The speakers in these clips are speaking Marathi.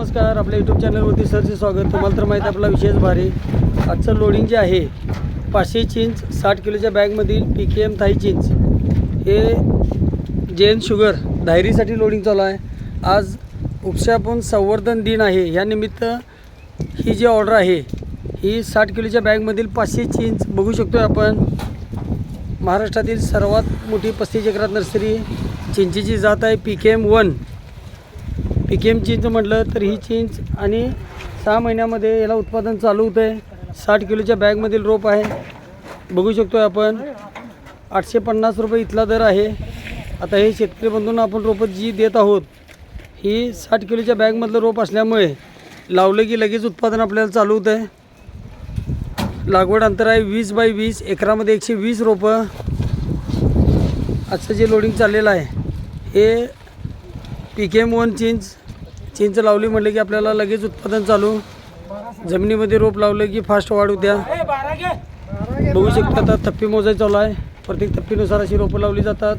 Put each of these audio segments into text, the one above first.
नमस्कार आपल्या यूट्यूब चॅनलवरती सरचे स्वागत. तुम्हाला तर माहीत आहे आपला विशेष भारी. आजचं लोडिंग जे आहे पाचशे चिंच साठ किलोच्या बॅगमधील पी के एम थाई चिंच. हे जैन शुगर डायरीसाठी लोडिंग चालू आहे. आज उपशापन संवर्धन दिन आहे. या निमित्त ही जी ऑर्डर आहे ही साठ किलोच्या बॅगमधील पाचशे चिंच बघू शकतो आपण. महाराष्ट्रातील सर्वात मोठी पस्तीस एकरात नर्सरी चिंचेची जात आहे P K M one. M चिंच म्हटलं तर ही चिंच आणि सहा महिन्यामध्ये याला उत्पादन चालू होतं आहे साठ किलोच्या बॅगमधील रोप आहे. बघू शकतो आहे आपण. आठशे पन्नास रुपये इथला दर आहे. आता हे शेतकरी बंधूंना आपण रोपं जी देत आहोत ही साठ किलोच्या बॅगमधलं रोप असल्यामुळे लावलं की लगेच उत्पादन आपल्याला चालू होतं आहे लागवड अंतर आहे वीस बाय वीस एकरामध्ये एकशे वीस रोपं. आजचं जे लोडिंग चाललेलं आहे हे पी के एम वन चिंच चिंच लावली म्हटलं की आपल्याला लगेच उत्पादन चालू. जमिनीमध्ये रोप लावलं की फास्ट वाढ द्या बघू शकता आता थप्पी मोजाय चालू आहे. प्रत्येक थप्पीनुसार अशी रोपं लावली जातात.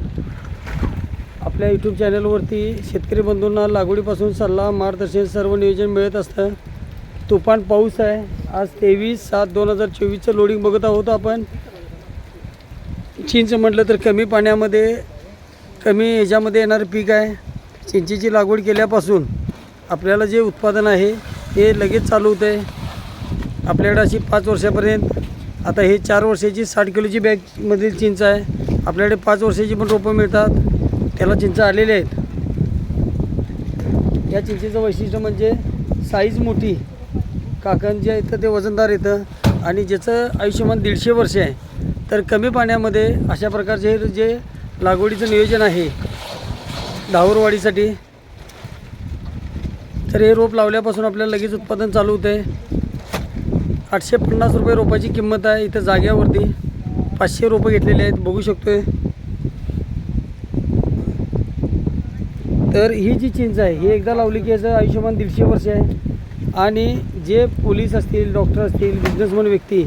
आपल्या यूट्यूब चॅनलवरती शेतकरी बंधूंना लागवडीपासून सल्ला मार्गदर्शन सर्व नियोजन मिळत असतं. तुफान पाऊस आहे. आज तेवीस सात दोन हजार चोवीसचं लोडिंग बघत आहोत आपण. चिंच म्हटलं तर कमी पाण्यामध्ये कमी ह्याच्यामध्ये येणारं पीक आहे. चिंचेची लागवड केल्यापासून आपल्याला जे उत्पादन आहे ते लगेच चालू होतं. आहे आपल्याकडे अशी पाच वर्षापर्यंत आता हे चार वर्षाची साठ किलोची बॅगमधील चिंच आहे. आपल्याकडे पाच वर्षाची पण रोपं मिळतात. त्याला चिंच आलेले आहेत. या चिंचेचं वैशिष्ट्य म्हणजे साईज मोठी. काकण जे येतं ते वजनदार येतं आणि ज्याचं आयुष्यमान दीडशे वर्ष आहे तर कमी पाण्यामध्ये अशा प्रकारचे जे लागवडीचं नियोजन आहे डाहूरवाढीसाठी तर हे रोप लावल्यापासून आपल्याला लगेच उत्पादन चालू होते आहे आठशे पन्नास रुपये रोपाची किंमत आहे इथं जाग्यावरती. पाचशे रोपं घेतलेले आहेत बघू शकतोय. तर ही जी चिंच आहे ही एकदा लावली की याचं आयुष्यमान दीडशे वर्ष आहे. आणि जे पोलीस असतील डॉक्टर असतील बिझनेसमन व्यक्ती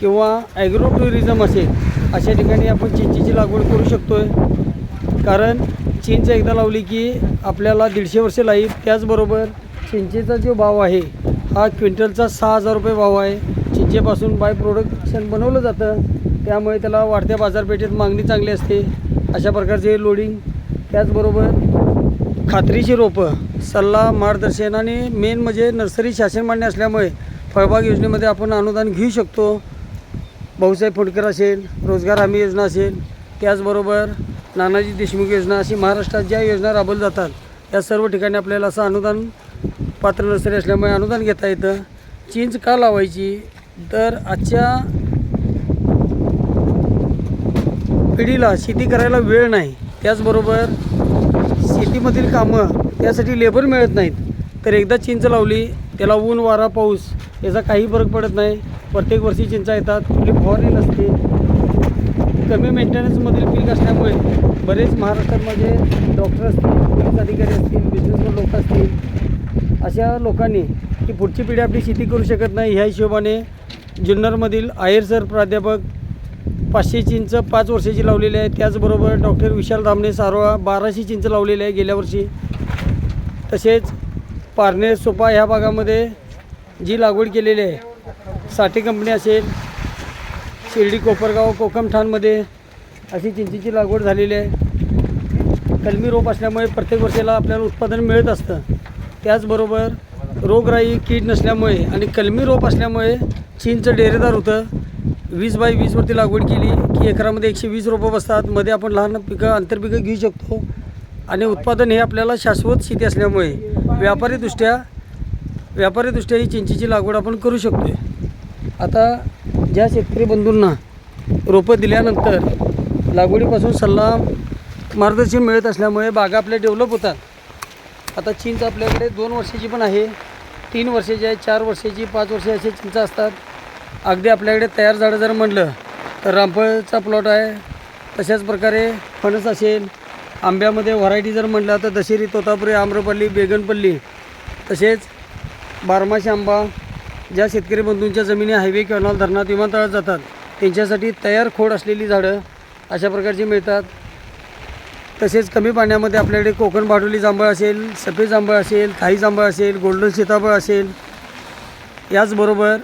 किंवा ॲग्रो टुरिझम असेल अशा ठिकाणी आपण चिंचेची लागवड करू शकतो आहे कारण चिंच एकदा लावली की आपल्याला दीडशे वर्ष लाईफ. त्याचबरोबर चिंचेचा जो भाव आहे हा क्विंटलचा सहा हजार रुपये भाव आहे. चिंचेपासून बाय प्रोडक्शन बनवलं जातं. त्यामुळे त्याला वाढत्या बाजारपेठेत मागणी चांगली असते. अशा प्रकारचे लोडिंग त्याचबरोबर खात्रीची रोपं सल्ला मार्गदर्शन आणि मेन म्हणजे नर्सरी शासन मान्य असल्यामुळे फळबाग योजनेमध्ये आपण अनुदान घेऊ शकतो. भाऊसाहेब फुडकर असेल रोजगार हमी योजना असेल. त्याचबरोबर नानाजी देशमुख योजना अशी महाराष्ट्रात ज्या योजना राबवल्या जातात या सर्व ठिकाणी आपल्याला असं अनुदान पात्र नर्सरी असल्यामुळे अनुदान घेता येतं. चिंच का लावायची? तर आजच्या पिढीला शेती करायला वेळ नाही. त्याचबरोबर शेतीमधील कामं त्यासाठी लेबर मिळत नाहीत. तर एकदा चिंच लावली त्याला ऊन वारा पाऊस याचा काही फरक पडत नाही. प्रत्येक वर्षी चिंचा येतात. कुठली फवारणी नसते. कमी मेंटेनन्समधील पीक असल्यामुळे बरेच महाराष्ट्रामध्ये डॉक्टर असतील पोलीस अधिकारी असतील बिझनेसवर लोक असतील अशा लोकांनी की पुढची पिढी आपली शेती करू शकत नाही ह्या हिशोबाने जुन्नरमधील आयर सर प्राध्यापक पाचशे चिंच पाच वर्षाची लावलेली आहे. त्याचबरोबर डॉक्टर विशाल रामने सारोळा बाराशे चिंच लावलेली आहे गेल्या वर्षी. तसेच पारनेर सोपा ह्या भागामध्ये जी लागवड केलेली आहे साठी कंपनी असेल शिर्डी कोपरगाव कोकमठाणमध्ये अशी चिंचेची लागवड झालेली आहे. कलमी रोप असल्यामुळे प्रत्येक वर्षाला आपल्याला उत्पादन मिळत असतं. त्याचबरोबर रोगराई कीड नसल्यामुळे आणि कलमी रोप असल्यामुळे चीनचं डेरेदार होतं. वीस बाय वीसवरती लागवड केली की एकरामध्ये एकशे वीस रोपं बसतात. मध्ये आपण लहान पिकं आंतरपिकं घेऊ शकतो. आणि उत्पादन हे आपल्याला शाश्वत शेती असल्यामुळे व्यापारीदृष्ट्या व्यापारीदृष्ट्या ही चिंचेची लागवड आपण करू शकतो आहे आता ज्या शेतकरी बंधूंना रोपं दिल्यानंतर लागवडीपासून सल्ला मार्गदर्शन मिळत असल्यामुळे बागा आपल्या डेव्हलप होतात. आता चिंच आपल्याकडे दोन वर्षाची पण आहे. तीन वर्षाची आहे चार वर्षाची पाच वर्षे असे चिंच असतात. अगदी आपल्याकडे तयार झाडं जर म्हणलं तर रामफळचा प्लॉट आहे. तशाच प्रकारे फणस असेल आंब्यामध्ये व्हरायटी जर म्हटलं तर दशेरी तोतापुरी आम्रपल्ली बेगनपल्ली तसेच बारमाशी आंबा ज्या शेतकरी बंधूंच्या जमिनी हायवे कॅनॉल धरणात विमानतळात जातात त्यांच्यासाठी तयार खोड असलेली झाडं अशा प्रकारची मिळतात. तसेच कमी पाण्यामध्ये आपल्याकडे कोकण भाडोली जांभळ असेल सफेद जांभळ असेल थाई जांभळ असेल गोल्डन सीताफळ असेल. याचबरोबर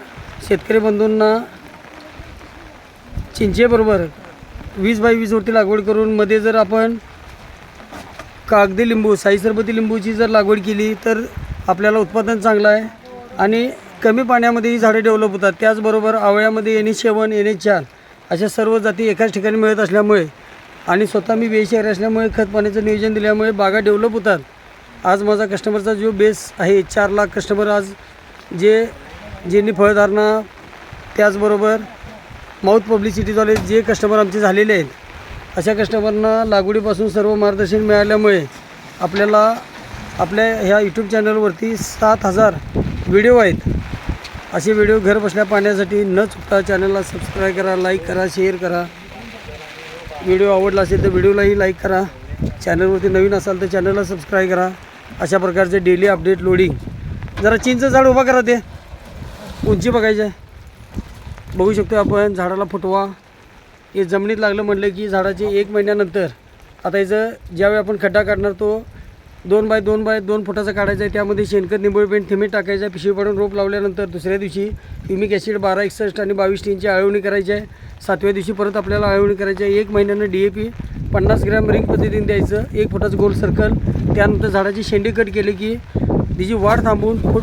शेतकरी बंधूंना चिंचेबरोबर वीस बाय वीसवरती लागवड करून मध्ये जर आपण कागदी लिंबू साई सरबती लिंबूची जर लागवड केली तर आपल्याला उत्पादन चांगलं आहे. आणि कमी पाण्यामध्ये ही झाडे डेव्हलप होतात. त्याचबरोबर आवळ्यामध्ये येणे सेवन येणे चार अशा सर्व जाती एकाच ठिकाणी मिळत असल्यामुळे आणि स्वतः मी बेशहर असल्यामुळे खत पाण्याचं नियोजन दिल्यामुळे बागा डेव्हलप होतात. आज माझा कस्टमरचा जो बेस आहे चार लाख कस्टमर आज जे ज्यांनी फळधारणा त्याचबरोबर माउथ पब्लिसिटीद्वारे जे कस्टमर आमचे झालेले आहेत अशा कस्टमरना लागवडीपासून सर्व मार्गदर्शन मिळाल्यामुळे आपल्याला आपल्या ह्या यूट्यूब चॅनलवरती सात हजार व्हिडिओ आहेत. असे व्हिडिओ घर बसल्या पाहण्यासाठी न चुकता चॅनलला सबस्क्राईब करा लाईक करा शेअर करा. व्हिडिओ आवडला असेल तर व्हिडिओलाही लाईक करा. चॅनलवरती नवीन असाल तर चॅनलला सबस्क्राईब करा. अशा प्रकारचे डेली अपडेट लोडिंग जरा चिंच झाड उभा करा ते. उंची बघायची आहे. बघू शकतो आपण झाडाला फुटवा. हे जमिनीत लागलं म्हटलं की झाडाचे एक महिन्यानंतर. आता याचं ज्यावेळी आपण खड्डा काढणार तो दोन बाय दोन बाय दोन फुटाचं काढायचं आहे. त्यामध्ये शेणखत निंबळ पेंट थिमीट टाकायचं आहे. पिशवी पाडून रोप लावल्यानंतर दुसऱ्या दिवशी युमिक ॲसिड बारा एकसष्ट आणि बावीस टीनची आळवणी करायची आहे. सातव्या दिवशी परत आपल्याला आळवणी करायची आहे. एक महिन्यानं डी ए पी पन्नास ग्रॅम रिंग पद्धतीने द्यायचं. एक फुटाचं गोल सर्कल त्यानंतर झाडाची शेंडी कट केली की तिची वाढ थांबवून खोड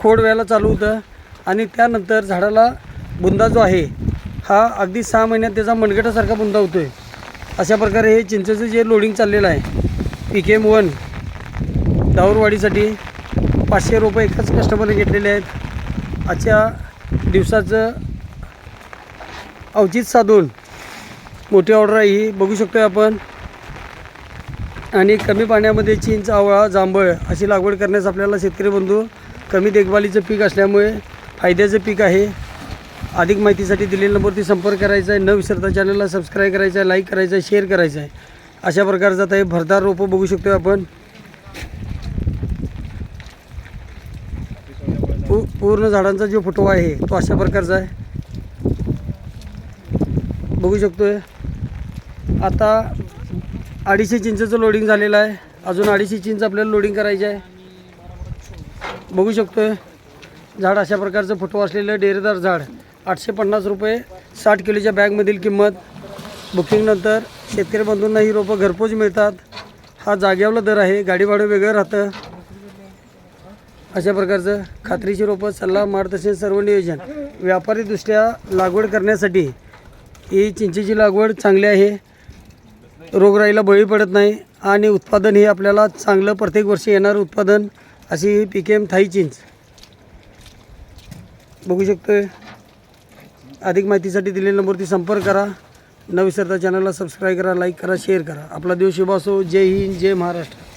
खोड व्हायला चालू होतं. आणि त्यानंतर झाडाला बुंदा जो आहे हा अगदी सहा महिन्यात त्याचा मनगटासारखा बुंदा होतो आहे अशा प्रकारे हे चिंचेचं जे लोडिंग चाललेलं आहे पी के एम वन दाऊरवाडीसाठी पाचशे रुपये एकाच कस्टमरने घेतलेले आहेत. आजच्या दिवसाचं अवचित साधून मोठी ऑर्डर आहे ही. बघू शकतो आपण. आणि कमी पाण्यामध्ये चिंच आवळा जांभळ अशी लागवड करण्यास आपल्याला शेतकरी बंधू कमी देखभालीचं पीक असल्यामुळे फायद्याचं पीक आहे. अधिक माहितीसाठी दिलेल्या नंबरवरती संपर्क करायचा आहे. न विसरता चॅनलला सबस्क्राईब करायचं आहे लाईक करायचं आहे शेअर करायचं आहे. अशा प्रकारचं आता हे भरदार रोपं बघू शकतो आपण पू पूर्ण झाडांचा जो फोटो आहे तो अशा प्रकारचा आहे. बघू शकतोय. आता अडीचशे चिंचचं लोडिंग झालेलं आहे. अजून अडीचशे चिंच आपल्याला लोडिंग करायची आहे. बघू शकतोय. झाड अशा प्रकारचं फोटो असलेलं डेरेदार झाड. आठशे पन्नास रुपये साठ किलोच्या बॅगमधील किंमत. बुकिंगनंतर शेतकरी बंधूंना ही रोपं घरपोच मिळतात. हा जाग्यावला दर आहे. गाडी भाडं वेगळं राहतं. अशा प्रकारचं खात्रीची रोपं सल्ला मार्गदर्शन सर्व नियोजन व्यापारीदृष्ट्या लागवड करण्यासाठी ही चिंचेची लागवड चांगली आहे. रोगराईला बळी पडत नाही आणि उत्पादन हे आपल्याला चांगलं प्रत्येक वर्षी येणारं उत्पादन अशी ही पी के एम थाई चिंच. बघू शकतो अधिक माहितीसाठी दिलेल्या नंबरवरती संपर्क करा. न विसरता चॅनलला सबस्क्राईब करा लाईक करा शेअर करा. आपला दिवस शुभ असो. जय हिंद जय महाराष्ट्र.